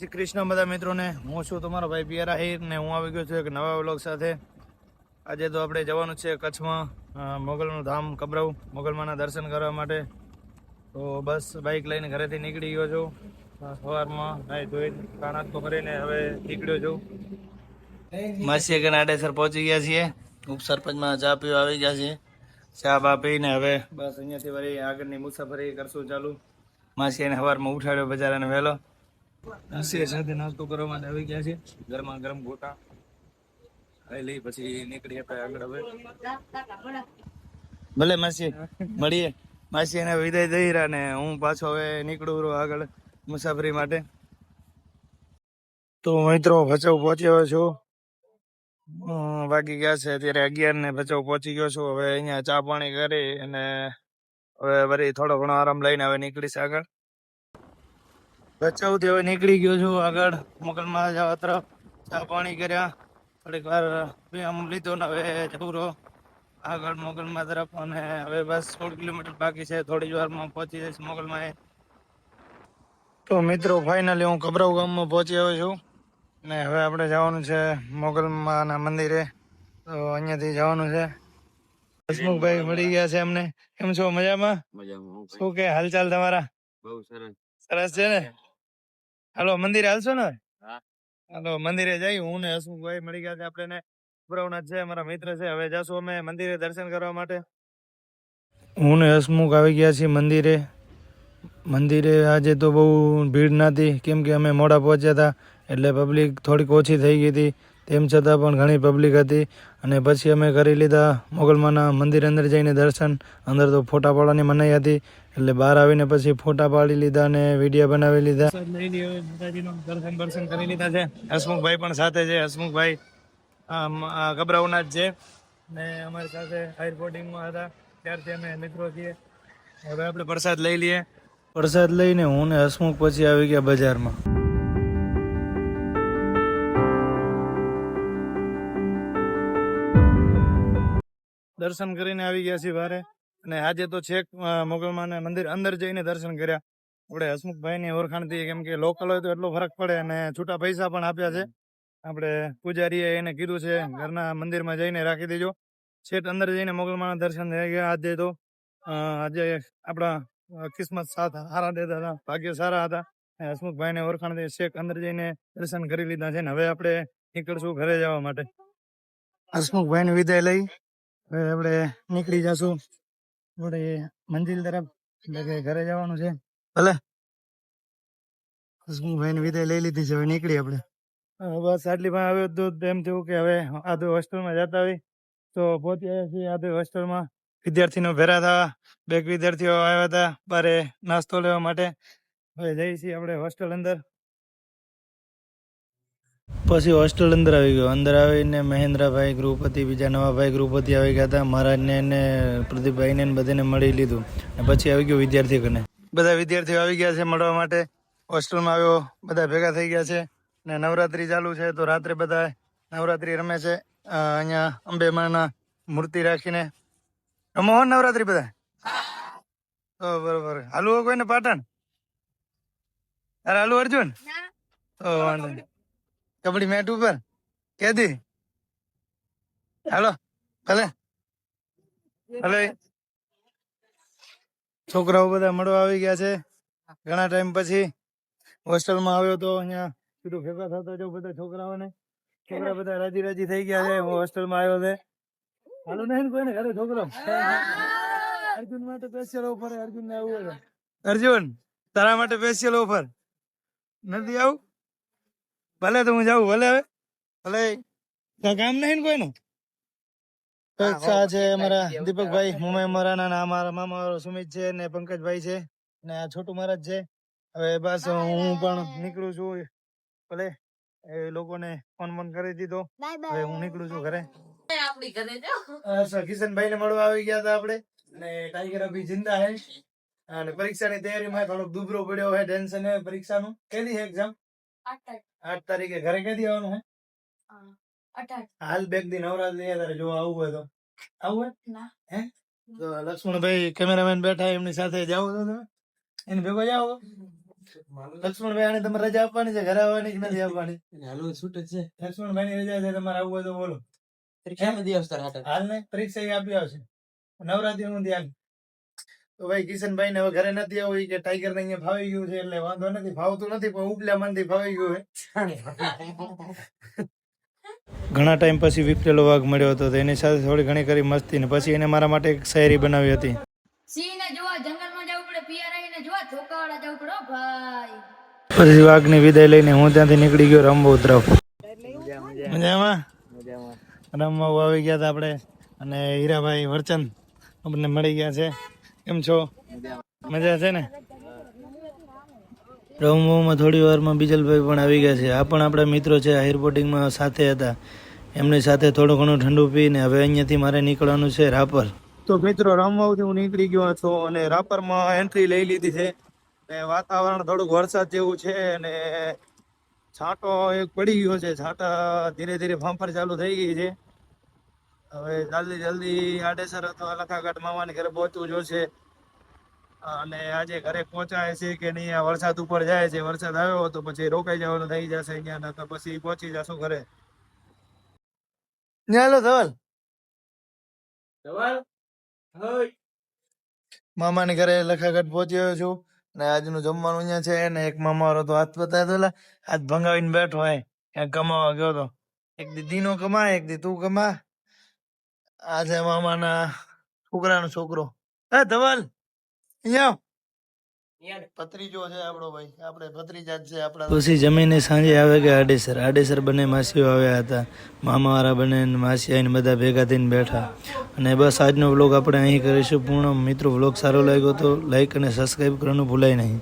શ્રી કૃષ્ણ બધા મિત્રોને. હું છું તમારો ભાઈ પિયરા હિર ને હું આવી ગયો છું એક નવા વ્લોગ સાથે. આજે તો આપણે જવાનું છે કચ્છમાં મોગલનું ધામ કબરવ, મોગલમાના દર્શન કરવા માટે. તો બસ બાઇક લઈને ઘરેથી નીકળી ગયો છું. સવારમાં ધોઈ કાણાતો કરીને હવે નીકળ્યો છું. માસી કે આડેસર પહોંચી ગયા છીએ. ઉપસરપંચમાં ચા પીવા આવી ગયા છીએ. ચા બા પીને હવે બસ અહીંયાથી વળી આગળની મુસાફરી કરશું ચાલુ. માસી સવારમાં ઉઠાડ્યો બજારાને વહેલો. માસી સાથે નાસ્તો કરવા માટે આવી ગયા છે. ગરમા ગરમ ગોટા ખાઈ લઈ, પછી નીકળીએ આપણે આગળ હવે. ભલે માસી, મળીએ. માસી એને વિદાય દઈ રહ્યા ને હું પાછો હવે નીકળું રહ્યો આગળ મુસાફરી માટે. તો મિત્રો, ભચાઉ પહોંચ્યો છું. વાગી ગયા છે અત્યારે અગિયાર ને ભચાઉ પહોંચી ગયો છું. હવે અહીંયા ચા પાણી કરી અને હવે વળી થોડો ઘણો આરામ લઈને હવે નીકળીશ આગળ. ભચાઉથી હવે નીકળી ગયો છું આગળ. મોગલમાં જવા તરફ. ચા પાણી કર્યા. થોડીક વાર આમ લીધો ને હવે જવું આગળ મોગલમાં તરફ અને હવે બસ સોળ કિલોમીટર બાકી છે. થોડી વારમાં પહોંચી જઈશ મોગલમાં તો મિત્રો ફાઇનલી હું કબરાવ ગામમાં પહોંચી આવ્યો છું. ને હવે આપણે જવાનું છે મોગલમાના મંદિરે. તો અહીંયાથી જવાનું છે. હસમુખભાઈ મળી ગયા છે અમને. કેમ છો? મજામાં? મજામાં શું કે હાલચાલ તમારા? બહુ સરસ. સરસ છે ને? હાલો મંદિરે હાલશો ને. હાલો મંદિરે જઈ હું ને હસમુખભાઈ મળી ગયા છે આપણે પ્રવનાથ છે અમારા મિત્ર છે. હવે જશું અમે મંદિરે દર્શન કરવા માટે. હું ને હસમુખ આવી ગયા છીએ મંદિરે. મંદિરે આજે તો બહુ ભીડ નહોતી. કેમ કે અમે મોડા પહોંચ્યા હતા એટલે પબ્લિક થોડીક ઓછી થઈ ગઈ હતી. તેમ છતાં પણ ઘણી પબ્લિક હતી. અને પછી અમે કરી લીધા મોગલમાના મંદિર અંદર જઈને દર્શન. અંદર તો ફોટા પાડવાની મનાઈ હતી. એટલે બહાર આવીને પછી ફોટા પાડી લીધા અને વીડિયો બનાવી લીધા. દર્શન દર્શન કરી લીધા છે. હસમુખભાઈ પણ સાથે છે. હસમુખભાઈ ગભરાવના જ છે. ને અમારી સાથે એરપોર્ટિંગમાં હતા. ત્યારથી અમે મિત્રો છીએ. હવે આપણે પ્રસાદ લઈ લઈએ. પ્રસાદ લઈને હું ને હસમુખ પછી આવી ગયા બજારમાં. દર્શન કરીને આવી ગયા છીએ બારે અને આજે તો છેક મોગલમાના મંદિર અંદર જઈને દર્શન કર્યા. આપણે હસમુખભાઈની ઓળખાણથી કેમ કે લોકલ હોય તો એટલો ફરક પડે અને છૂટા પૈસા પણ આપ્યા છે. આપણે પૂજારીએ એને કીધું છે, ઘરના મંદિરમાં જઈને રાખી દેજો. છેક અંદર જઈને મોગલમાના દર્શન થઈ ગયા આજે તો. આજે આપણા કિસ્મત સાથ સારા દેતા હતા, ભાગ્ય સારા હતા. હસમુખભાઈને ઓળખાણથી છેક અંદર જઈને દર્શન કરી લીધા છે ને હવે આપણે નીકળશું ઘરે જવા માટે. હસમુખભાઈને વિદાય લઈ, હવે આપણે નીકળી જશું. આપણે મંદિર તરફ એટલે કે ઘરે જવાનું છે. ભલે. હસમુખભાઈ ને વિદાય લઈ લીધી છે હવે નીકળી આપણે. બસ આટલી પણ હવે તો એમ થયું કે હવે આધુ હોસ્ટેલમાં જતા હોય. તો પહોંચી આવ્યા છીએ માં હોસ્ટેલમાં. વિદ્યાર્થીનો ભેરા થવા. બે વિદ્યાર્થીઓ આવ્યા હતા બારે નાસ્તો લેવા માટે. હવે જઈએ છીએ આપણે હોસ્ટેલ અંદર. પછી હોસ્ટેલ અંદર આવી ગયો. અંદર આવીને મહેન્દ્રભાઈ ગૃહપતિ બીજા નવાભાઈ ગૃહપતિ આવી ગયા હતા. મહારાજને ને પ્રદીપભાઈને ને બધાને મળી લીધું. અને પછી આવી ગયો વિદ્યાર્થી કને બધા વિદ્યાર્થીઓ આવી ગયા છે મળવા માટે. હોસ્ટેલમાં આવ્યો. બધા ભેગા થઈ ગયા છે. ને નવરાત્રી ચાલુ છે તો રાત્રે બધા નવરાત્રી રમે છે. અહીંયા અંબે માના મૂર્તિ રાખીને. રમો હો નવરાત્રી બધા. બરોબર. હાલુ કોઈને પાટણ? અરે હાલુ અર્જુન? વાંધો નહીં. કબડ્ડી મેટ ઉપર? કેદી? હાલો, ભલે. ભલે. છોકરાઓ બધા મળવા આવી ગયા છે. ઘણા ટાઈમ પછી હોસ્ટેલમાં આવ્યો તો અહીંયા કીધું ભેગા થતો જો બધા છોકરાઓને. છોકરા બધા રાજી રાજી થઈ ગયા છે. હું હોસ્ટેલમાં આવ્યો છે. હાલો નહીં કોઈને ઘરે છોકરો? અર્જુન માટે સ્પેશિયલ ઓફર અર્જુન ને આવું અર્જુન, તારા માટે સ્પેશિયલ ઓફર નથી આવું? ભલે તો હું જાઉં ભલે હવે. ભલે. કામ નહીં ને કોઈનું? તો છે અમારા દીપકભાઈ મુંબઈ મારા ના અમારા મામા સુમિત છે ને પંકજભાઈ છે ને આ છોટું મહારાજ છે. હવે બસ હું પણ નીકળું છું. ભલે એ લોકોને ફોન ફોન કરી દીધો. હવે હું નીકળું છું ઘરે. કિશનભાઈ ને મળવા આવી ગયા હતા આપણે. અને ટાઈગર અભી જિંદા હે. અને પરીક્ષાની તૈયારીમાં થોડોક દુબરો પડ્યો હે ટેન્શન હે પરીક્ષાનું. કેદી છે એક્ઝામ આઠ તારીખે ઘરે કઈ આવવાનું હે? હાલ બેગ દી નવરાત્રી લઈએ તારે જો આવું હોય તો. આવું હોય? હે? તો લક્ષ્મણભાઈ કેમેરામેન બેઠા એમની સાથે જાઓ તો તમે. એને ભેગો જાઓ. લક્ષ્મણભાઈ આને તમારે રજા આપવાની છે ઘરે આવવાની કે નથી આપવાની હાલો છૂટ છે. લક્ષ્મણભાઈ ની રજા છે તમારે આવવું હોય તો બોલો. પરીક્ષા નથી તાર હાટે હાલ ને પરીક્ષા આપી આવશે. નવરાત્રી નું ધ્યાન. તો ભાઈ કિશનભાઈ ને હવે ઘરે નથી આવું કે ટાઈગર ને અહીંયા ફાવી ગયું છે એટલે વાંધો નથી ફાવતું નથી પણ ઉપલા મનથી ફાવી ગયું છે. ઘણા ટાઈમ પછી વિપરેલો વાઘ મળ્યો હતો તો એની સાથે થોડી ઘણી કરી મસ્તી ને પછી એને મારા માટે એક શાયરી બનાવી હતી. સિંહ ને જોવા જંગલમાં જવું પડે પિયરાઈ ને જોવા ધોકાવાળા જવું પડે ભાઈ. પછી વાઘની વિદાય લઈને હું ત્યાંથી નીકળી ગયો રમવું તરફ મજામાં? રમવા આવી ગયા હતા આપણે અને હીરાભાઈ વરચંદ અમને મળી ગયા છે. કેમ છો? મજા છે ને? રમવામાં થોડી વારમાં બીજલભાઈ પણ આવી ગયા છે. આ પણ આપણા મિત્રો છે એરપોર્ટિંગમાં સાથે હતા. એમની સાથે થોડું ઘણું ઠંડુ પીને હવે અહીંયાથી મારે નીકળવાનું છે રાપર. તો મિત્રો રમવાથી હું નીકળી ગયો હતો અને રાપરમાં એન્ટ્રી લઈ લીધી છે. ને વાતાવરણ થોડુંક વરસાદ જેવું છે અને છાંટો એક પડી ગયો છે. છાંટા ધીરે ધીરે ફાંફર ચાલુ થઈ ગઈ છે. હવે જલ્દી જલ્દી આડેસર અથવા લખાઘાટ મામાને ઘરે પહોંચવું જોશે. અને આજે ઘરે પહોંચાય છે કે નહીં આ વરસાદ ઉપર જાય છે. વરસાદ આવ્યો તો પછી રોકાઈ જવાનું થઈ જશે અહીંયા તો પછી પહોંચી જશું ઘરે. ચાલો ધવલ. મામાને ઘરે લખાઘાટ પહોંચ્યો છું. અને આજનું જમવાનું અહીંયા છે ને એક મામા વાળો તો હાથ બતાવ્યો હાથ ભંગાવીને બેઠો હોય ક્યાંક કમાવા ગયો તો. એક દી નો કમા એક દી તું કમા. આ છે મામાના છોકરાનો છોકરો. હે ધવલ? અહીંયા આવ. ભત્રીજો છે આપણો ભાઈ. આપણે ભત્રીજા છે આપણા પછી જમીને સાંજે આવે કે આડેસર? આડેસર બંને માસીઓ આવ્યા હતા. મામાવાળા બંને માસી આવીને બધા ભેગા થઈને બેઠા. અને બસ આજનો વ્લોગ આપણે અહીં કરીશું. પૂર્ણ મિત્રો વ્લોગ સારો લાગ્યો તો લાઈક અને સબસ્ક્રાઈબ કરવાનું ભૂલાય નહીં.